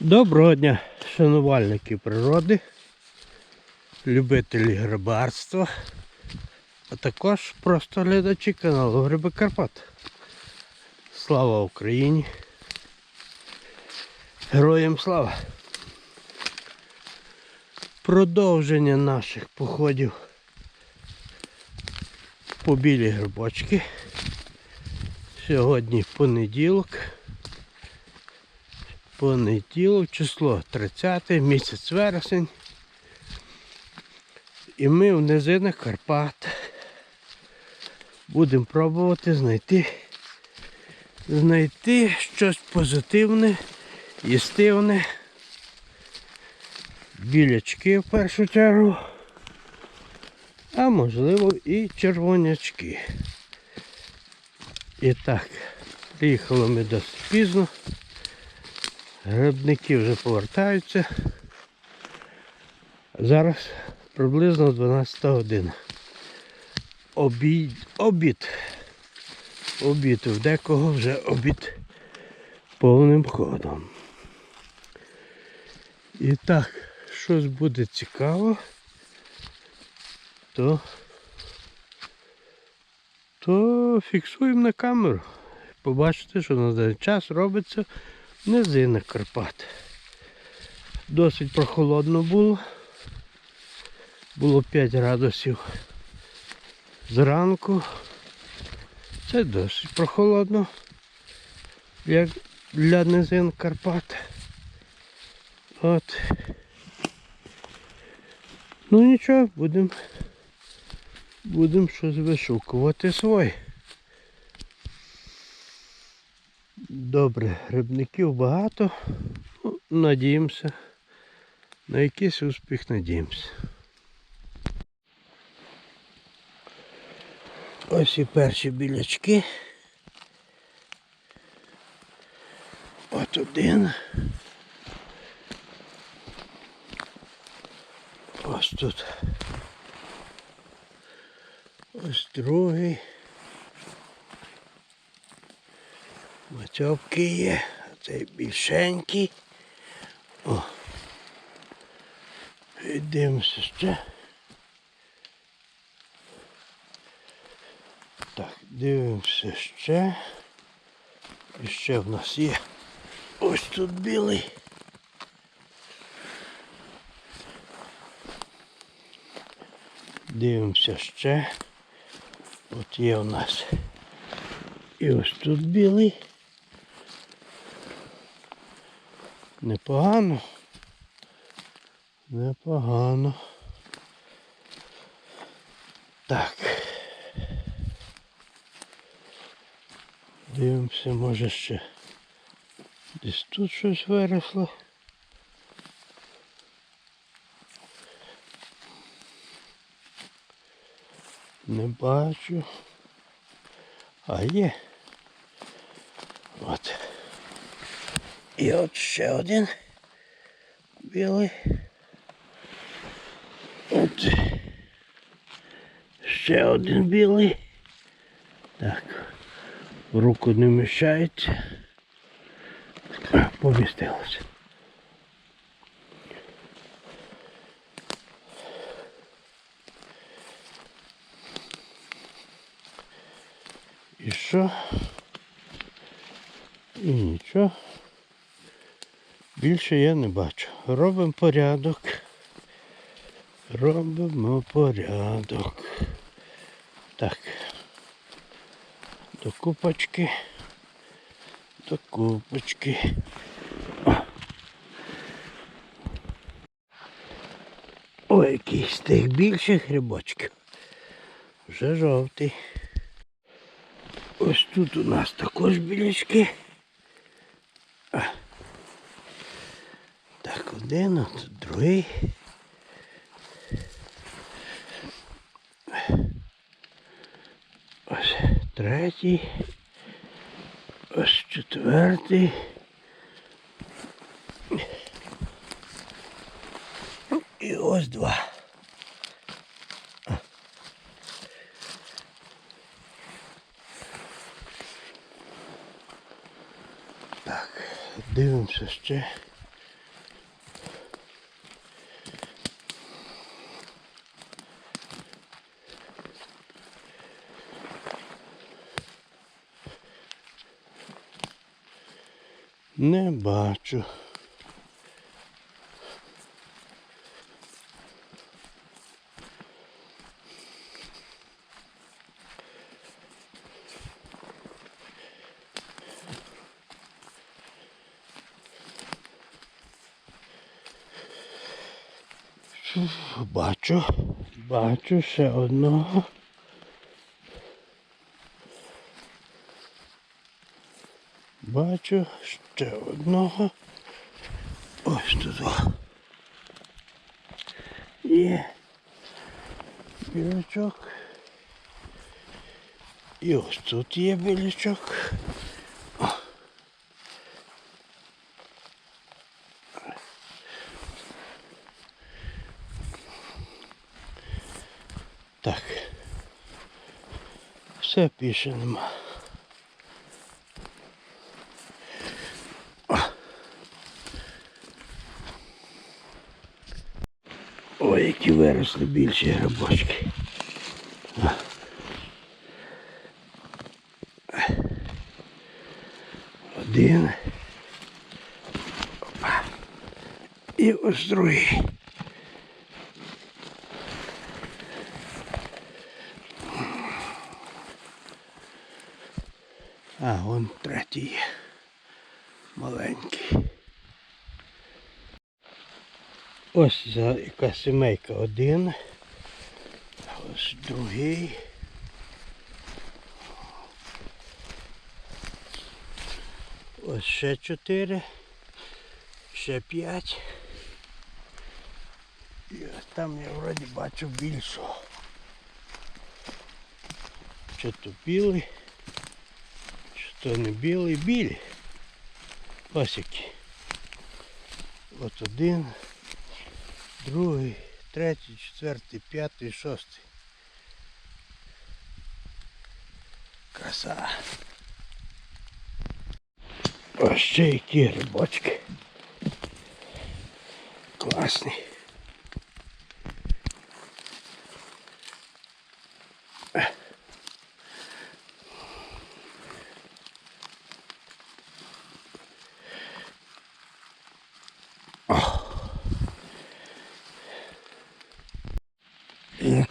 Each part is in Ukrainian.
Доброго дня, шанувальники природи, любителі грибарства, а також просто глядачі каналу Гриби Карпат. Слава Україні! Героям слава! Продовження наших походів по білі грибочки. Сьогодні понеділок. Понеділок, число 30, місяць вересень. І ми в низинах Карпат будемо пробувати знайти знайти щось позитивне, їстивне. Білячки в першу чергу, а можливо і червонячки. І так, приїхали ми досить пізно. Грибники вже повертаються. Зараз приблизно 12 година. Обід, обід. Обід. В декого вже обід повним ходом. І так, щось буде цікаво, то, то фіксуємо на камеру. Побачите, що на даний час робиться низина Карпат. Досить прохолодно було. Було 5 градусів зранку. Це досить прохолодно, як для низин Карпат. От. Ну нічого, будемо будемо щось вишукувати своє. Добре, грибників багато. Ну, надіємося. На якийсь успіх надіємося. Ось і перші білячки. От один. Ось тут. Ось другий. Мацьовки є, цей більшенький. О. І дивимося ще. Так, дивимося ще. І ще в нас є. Ось тут білий. Дивимося ще. От є у нас. І ось тут білий. Непогано. Непогано. Так. Дивимося, може ще десь тут щось виросло. Не бачу. А є. І от ще один білий. От. Ще один білий. Так. В руку не вміщається. Помістилося. І що? І нічого. Більше я не бачу. Робимо порядок. Робимо порядок. Так. До купочки. До купочки. О. Ой, який з тих більших грибочків. Вже жовтий. Ось тут у нас також білячки. А. Один, а другий. Ось третій. Ось четвертий. І ось два. Так, дивимося ще. Не бачу. Бачу, бачу ще одного. Бачу ще одного. Ось о. Є білячок. І ось тут є білячок. Так. Все більше нема. Ой, які виросли більші грибочки. Один. Опа. І ось другий. А, вон третій. Маленький. Ось за яка сімейка один. Ось другий. Ось ще чотири. Ще п'ять. І ось там я вроді бачу більшого. Чи то білий, чи то не білий, білі. Ось які. От один другий, третій, четвертий, п'ятий, шостий. Краса. Ось ще які рибочки. Класні.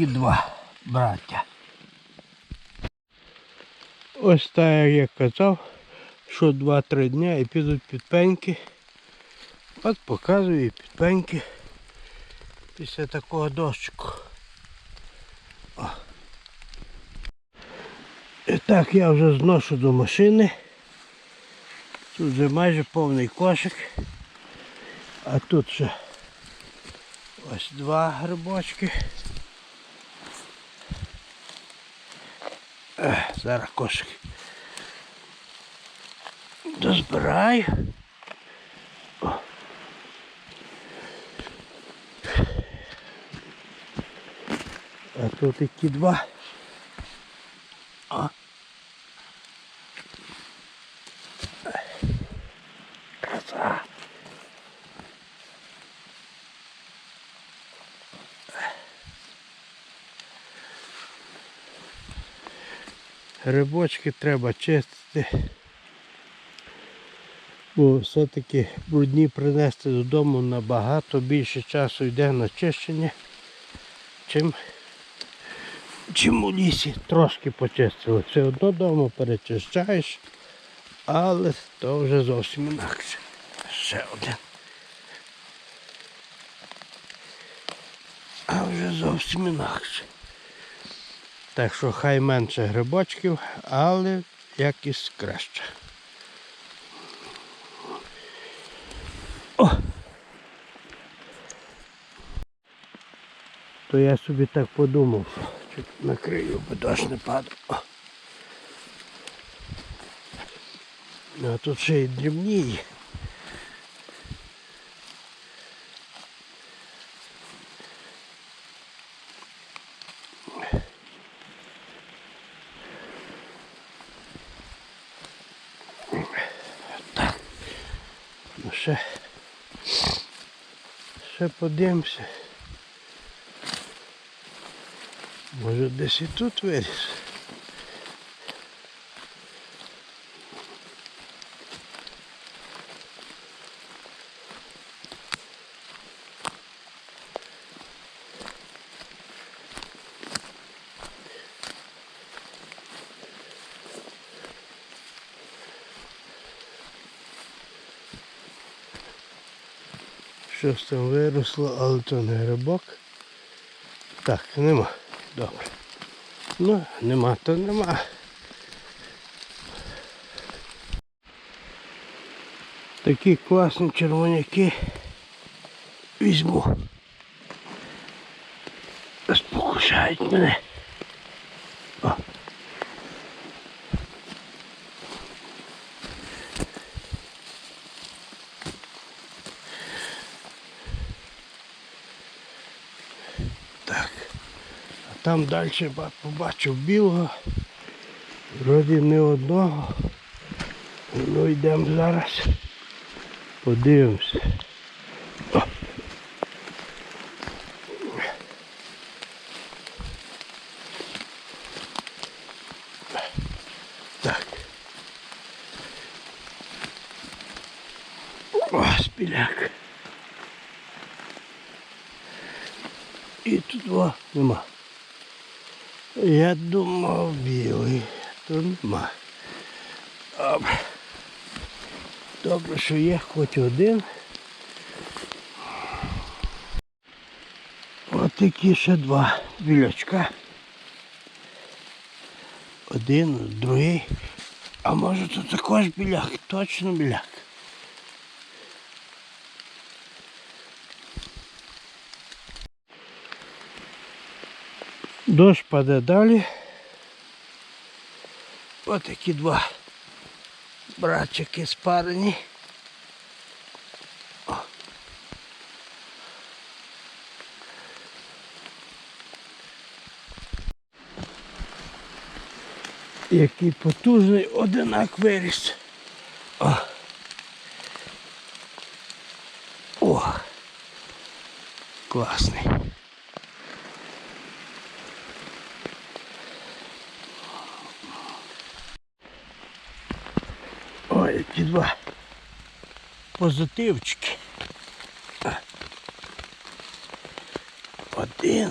Які два браття. Ось так, як я казав, що 2-3 дня і підуть підпеньки. От показую і підпеньки після такого дощику. О. І так я вже зношу до машини. Тут вже майже повний кошик. А тут ще ось два грибочки. Зараз кошик дозбираю. А тут які два. О. Краса. Грибочки треба чистити. Бо все-таки брудні принести додому набагато більше часу йде на чищення, чим, чим у лісі трошки почистили. Все одно вдома перечищаєш, але то вже зовсім інакше. Ще один. А вже зовсім інакше. Так що хай менше грибочків, але якість краща. О! То я собі так подумав, що накрию, бо дощ не падав. А тут ще й дрібні. Ще, ще подивимося. Може десь і тут виріс. Щось там виросло, але то не грибок. Так, нема. Добре. Ну, нема, то нема. Такі класні червоняки візьму. Спокушають мене. Там далі ба- побачив білого. Вроді не одного. Ну йдемо зараз. Подивимося. Так. О, спіляк. І тут два нема. Я думав білий, то нема. Добре. Що є хоч один. От такі ще два білячка. Один, другий. А може тут також біляк, точно біляк. Дощ паде далі. Ось такі два братчики спарені. Який потужний одинак виріс. О. О. Класний. Ой, два позитивчики. Один.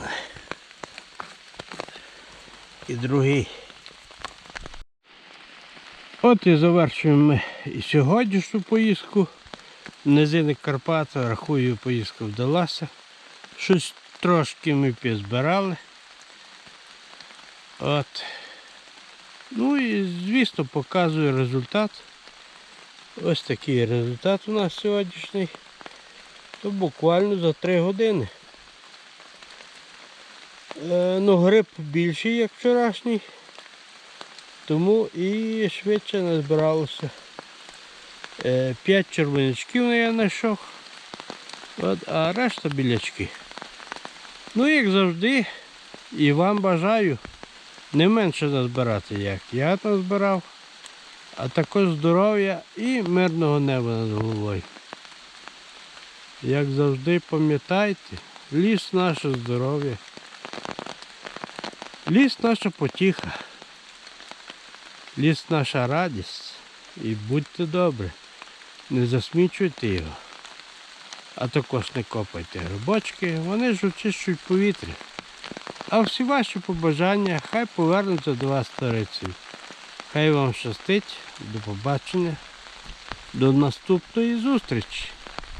І другий. От і завершуємо ми і сьогоднішню поїздку. Низини Карпат, рахую, поїздка вдалася. Щось трошки ми підзбирали. От. Ну і звісно показую результат. Ось такий результат у нас сьогоднішній. То буквально за 3 години. Е, ну, гриб більший, як вчорашній. Тому і швидше назбиралося. Е, 5 червонячків я знайшов. От, а решта білячки. Ну, як завжди, і вам бажаю не менше назбирати, як я назбирав, а також здоров'я і мирного неба над головою. Як завжди, пам'ятайте, ліс наше здоров'я, ліс наша потіха, ліс наша радість. І будьте добрі, не засмічуйте його, а також не копайте грибочки, вони ж очищують повітря. А всі ваші побажання хай повернуться до вас старицею. Хай вам щастить, до побачення, до наступної зустрічі.